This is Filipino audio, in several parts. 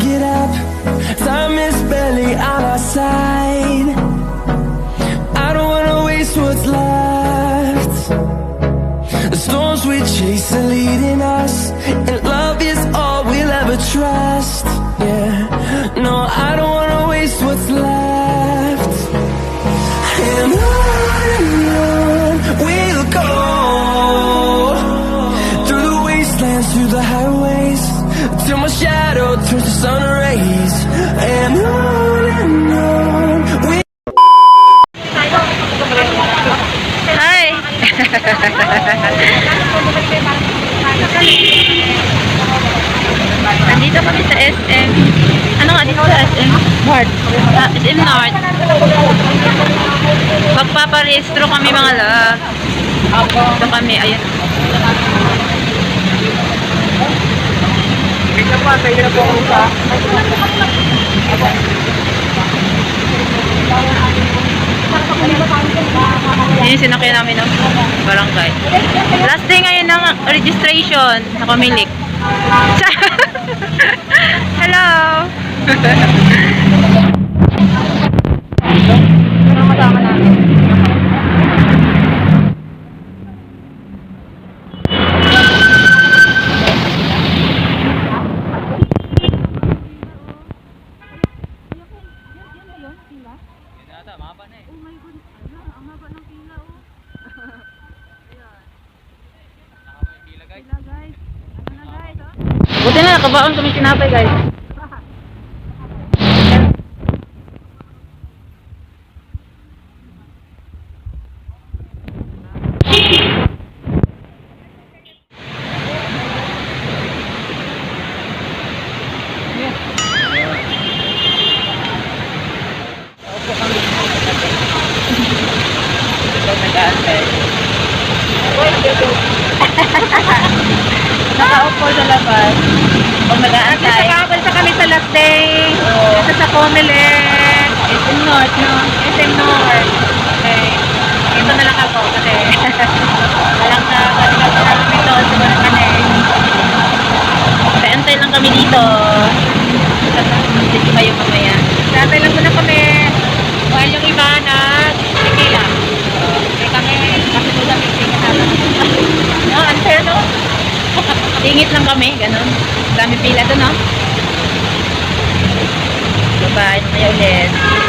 Get out. Nandito kami sa SM. Ano nga dito sa SM? North. Ah, SM North. Magpaparehistro kami mga love. Dito kami, ayun. Ito po, na po ako sa... Yun yung sinakyan namin ng barangay. Last day ngayon ng registration sa Comilik. Hello! Buti na, nakabaon kami tinapay guys. Nakaupo sa labas. Pag nag-aantay. Nakakabalsa kami sa last day. Ito sa Comelec. SM North, no? SM North. Okay. Ito na lang ako kasi walang na balikan na kami doon. Siguro na eh. Paantay lang kami dito. Hindi kayo mamaya. Dati lang muna kami. While yung iba na tequila. Okay kami. Kasi po kami tequila. No, no? Tingit lang kami, ganun. Dami pila to, no? Bye-bye, mamaya ulit.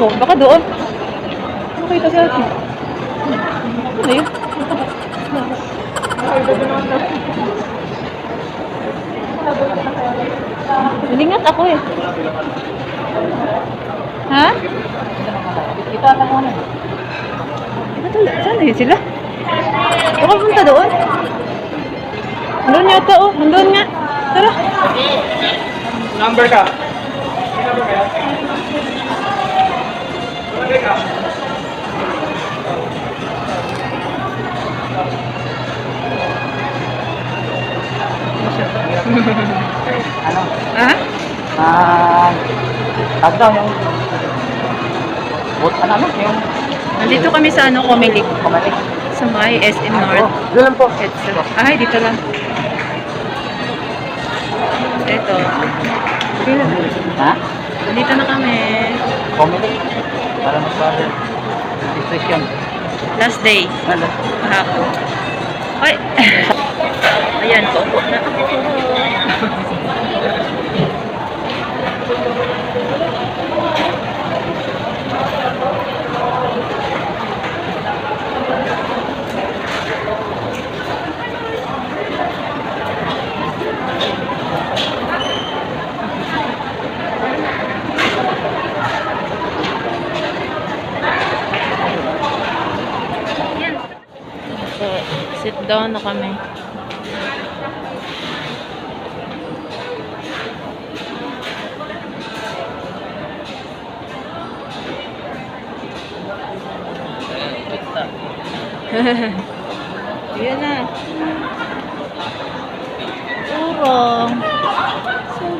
Ako. Baka doon. Nakita sa atin. Ano yun? Nilingat ako eh. Ha? Ito ang muna. Ito, saan yun sila? Baka punta doon. Nandun yata oh. Nandun nga. Tara. Number ka. Ano? Ha? Ah, tag daw yung What ano ano yung Nandito kami sa ano, Comelec. kumatik. Sa may SM North. Doon lang po. Edsa. Ay, dito lang. Ito. Okay lang. Ha? Dito na kami. Kumatik. Para magbago. Discretion. Last day. Ano? Kahapon. Ay! Ayan, paupo na ako. So, sit down na kami. Yan na. Urong. Sulong.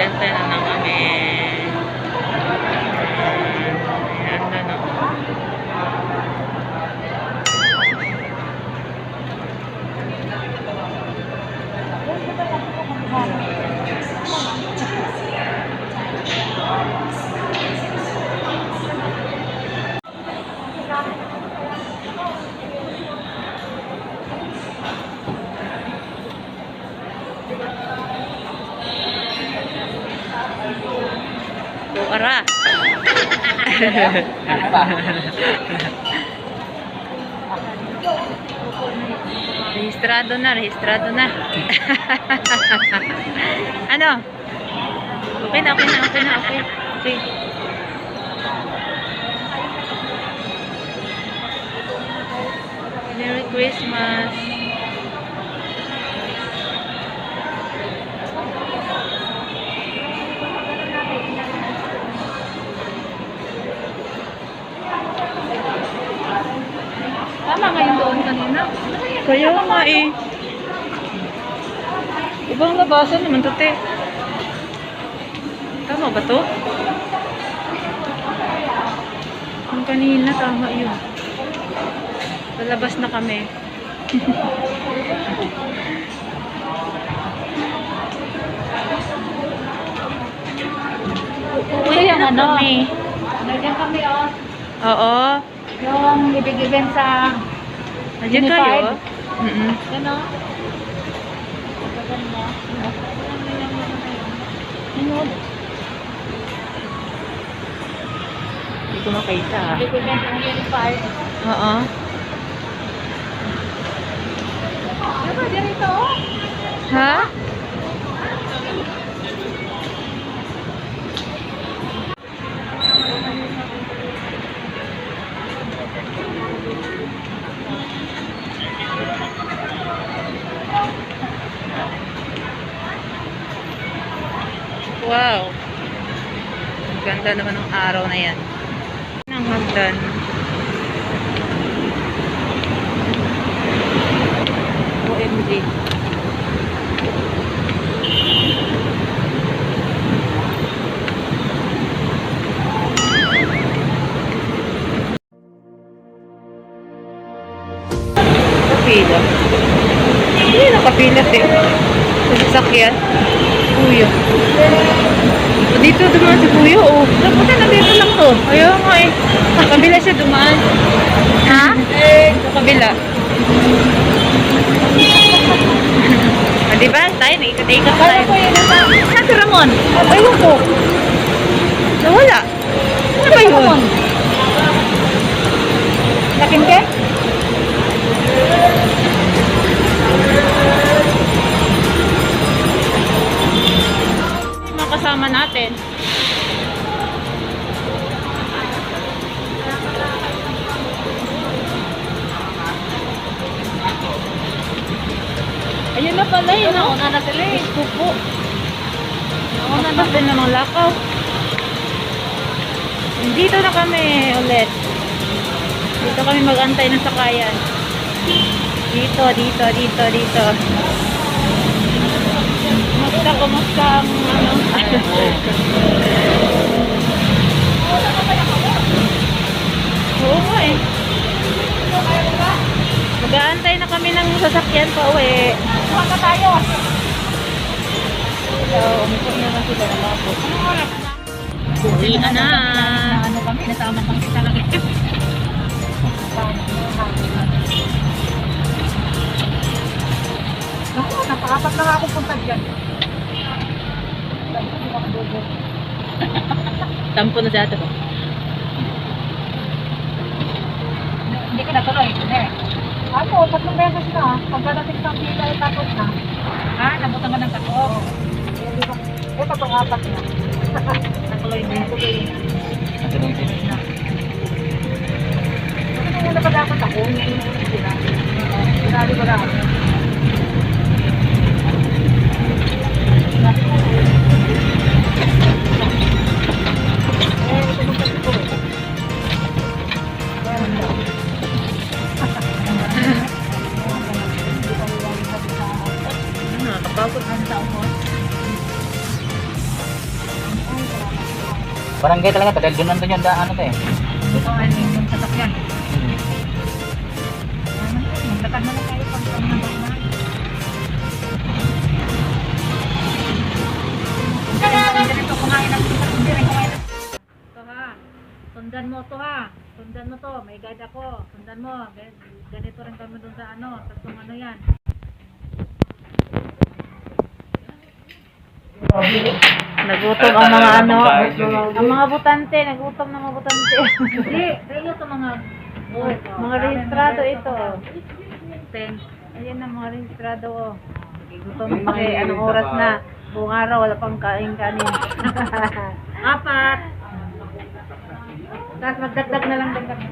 Antay-antay na lang kami. Ba? Rehistrado na, rehistrado na. ano? Okay na, okay na, okay na, okay. Okay. Merry Christmas. Kaya nga eh. Ibang labasan naman to, te. Tama ba to? Yung kanina, tama yun. Lalabas na kami. Ito yung ano? kami. Nandiyan kami oh. Oo. Yung ibig-ibig sa... Nandiyan kayo. Mm-mm. Yan oh. Gaganda. Ano? Hindi ko makita. ah. Ibig-ibig ang unified. Oo. Diba, dito oh. Ha? Ganda naman ng araw na yan. Ang hagdan. OMG. Kapila. Hindi nakapila eh. Sa sasakyan. Kuya. O, dito dumaan si Kuya, oh. Napunta na dito lang to. Ayaw nga eh. Sa kabila siya dumaan. Ha? Sa kabila. o, diba? Tayo, naikot-ikot tayo. Kala ko yun Saan si Ramon? Ayaw ko. Nawala. Ano ba yun? Laking ke? Kasama natin. Ayun na pala yun. Nauna na sila eh. Pupo. Nauna na din ng lakaw. Dito na kami ulit. Dito kami mag-antay ng sakayan. Dito, dito, dito, dito. Kumusta, ang ano? Oo nga eh. Mag-aantay na kami ng sasakyan pa uwi. Kuha ka tayo. So, umikot na lang sila ng labo. Uwi na na. Ano kami, nasama kami talaga. Naku, napakapat na nga ako punta dyan. Tampo na sa ato. Hindi ka natuloy. Hindi. Ano, tatlong beses na. Pagkadating sa pila, eh, tapos na. Ha? Nabutan ka ng tako. Eh, tatlong apat na. Natuloy na. Natuloy din. Kasi nung una pa dapat ako. Sinabi ko lang. Nakakapagod. Ang taon mo? Barangay talaga to dahil doon nandun yung daan ano to eh. Ito ang yung sasakyan. Magtatag na lang tayo pag Ito. Sundan mo to ha. Sundan mo to. May guide ako. Sundan mo. Gan- Ganito rin kami dun sa ano. Tatlong ano yan. Nagutom ang mga ano, ang mga butante, nagutom ng mga butante. Hindi. Kayo to mga mga rehistrado ito. Ten. Ayan na mga rehistrado oh. Gutom pa kay anong oras na. Buong araw, wala pang kain kanin. Apat. Tapos magdagdag na lang din kami.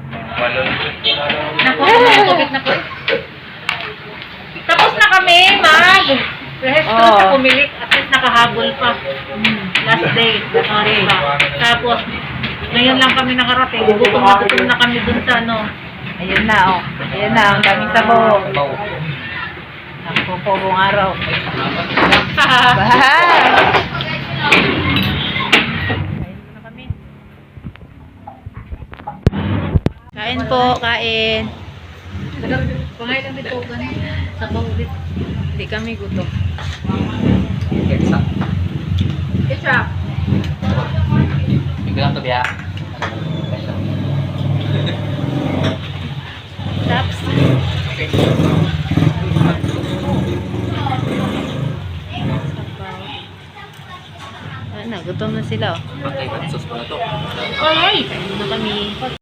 Naku, tubig na po. Tapos na kami, mag. Rehistro Oo. sa pumilik. At least nakahabol pa. Last day. Sorry pa. Tapos, ngayon lang kami nakarating. Gutom na gutom na kami dun sa ano. Ayun na oh. Ayun na, ang daming sabo. Naku po buong araw. Kami. Kain po, kain. Pangalan lang dito. Sa bawlit. Hindi kami gutom. Ketsa. Ketchup. Yung lang to biya. Taps. Ano, gutom na sila oh. Pagkaibat sus pala to. Ay! Kain na kami.